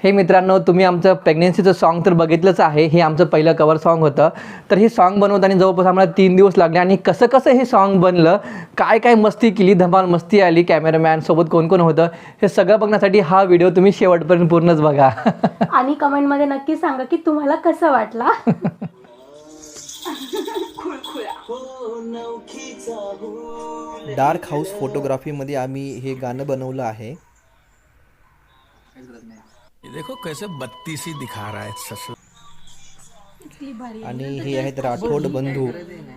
हे मित्रांनो तुम्ही आमचं प्रेग्नेन्सीचं सॉन्ग तर बघितलंच आहे. हे आमचं पहिलं कवर सॉन्ग होतं. तर हे सॉन्ग बनवताना जवळपास आम्हाला तीन दिवस लागले आणि कसं कसं हे सॉन्ग बनलं काय काय मस्ती केली धमाल मस्ती आली कॅमेरामॅन सोबत कोण कोण होतं हे सगळं बघण्यासाठी हा व्हिडिओ तुम्ही शेवटपर्यंत पूर्णच बघा. आणि कमेंटमध्ये नक्की सांगा की तुम्हाला कसं वाटला? डार्क हाऊस फोटोग्राफीमध्ये आम्ही हे गाणं बनवलं आहे. ये देखो कैसे बत्तीसी दिखा रहा है ससुर। आणि हे आहेत राठोड बंधू.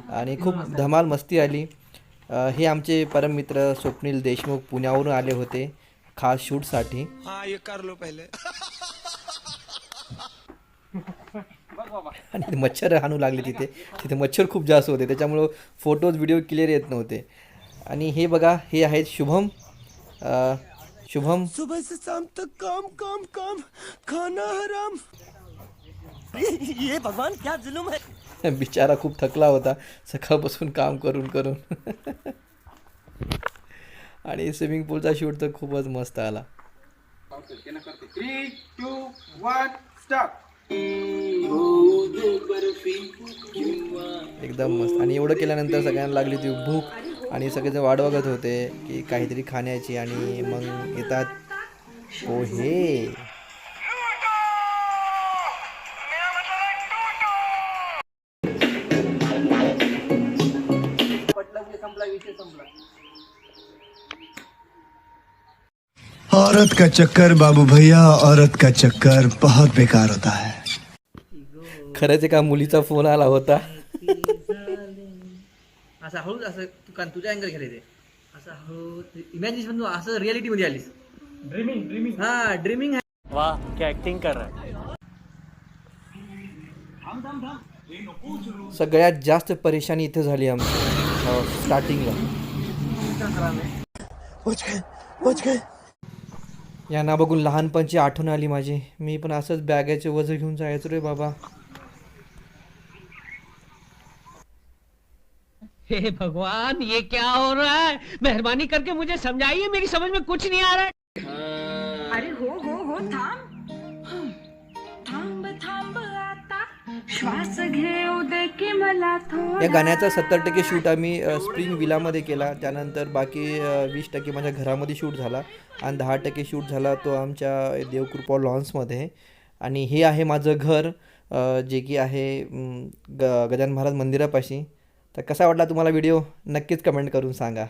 आणि खूप धमाल मस्ती आली. हे आमचे परममित्र स्वप्नील देशमुख पुण्यावरून आले होते खास शूटसाठी. हाँ ये कर लो पहले. आणि मच्छर हाणू लागले तिथे. तिथे मच्छर खूप जास्त होते. त्याच्यामुळं फोटोज व्हिडिओ क्लिअर येत नव्हते. आणि हे बघा हे आहेत शुभम. अ, शुभम। सुबह से शाम तक काम काम काम खाना हराम। ये भगवान क्या जुलुम है? बिचारा खूप थकला होता सकाळपासून काम करून करून। आणि स्विमिंग पूलचा शूट तर खूपच मस्त आला. एकदम मस्त. आणि एवढं केल्यानंतर सगळ्यांना लागली ती भूक. आणि सगळेजण वाट बघत होते की काहीतरी खाण्याची आणि मग येतात. पोहे. औरत का चक्कर बाबू भैया औरत का चक्कर बहुत बेकार होता है। खरंच एका मुलीचा फोन आला होता. असं हळू असं तू का तुझ्या अँगल घ्यायला ते. असं हळू इमॅजिनेशन तू असं रियालिटीमध्ये आलीस. ड्रीमिंग ड्रीमिंग हा ड्रीमिंग सगळ्यात जास्त परेशानी इथे झाली आमची. स्टार्टिंगला यांना बघून लहानपणची आठवण आली माझी. मी पण असंच बॅगाचे वजन घेऊन जायचो रे बाबा. हे भगवान ये क्या हो रहा है? मेहरबानी करके मुझे समझाइए मेरी समझ में कुछ नहीं आ रहा है। अरे हो हो हो थांब थांब थांब आता। श्वास घेऊ दे की मला थोडा या गाण्याचा सत्तर टक्के शूट आम्ही स्प्रिंग विलामध्ये केला. त्यानंतर बाकी वीस टक्के माझ्या घरामध्ये शूट झाला. आणि दहा टक्के शूट झाला तो आमच्या देवकृपा लॉन्समध्ये आणि हे आहे माझं घर जे की आहे ग गजानन महाराज मंदिरापाशी. तर कसा वाटला तुम्हाला व्हिडिओ? नक्कीच कमेंट करून सांगा.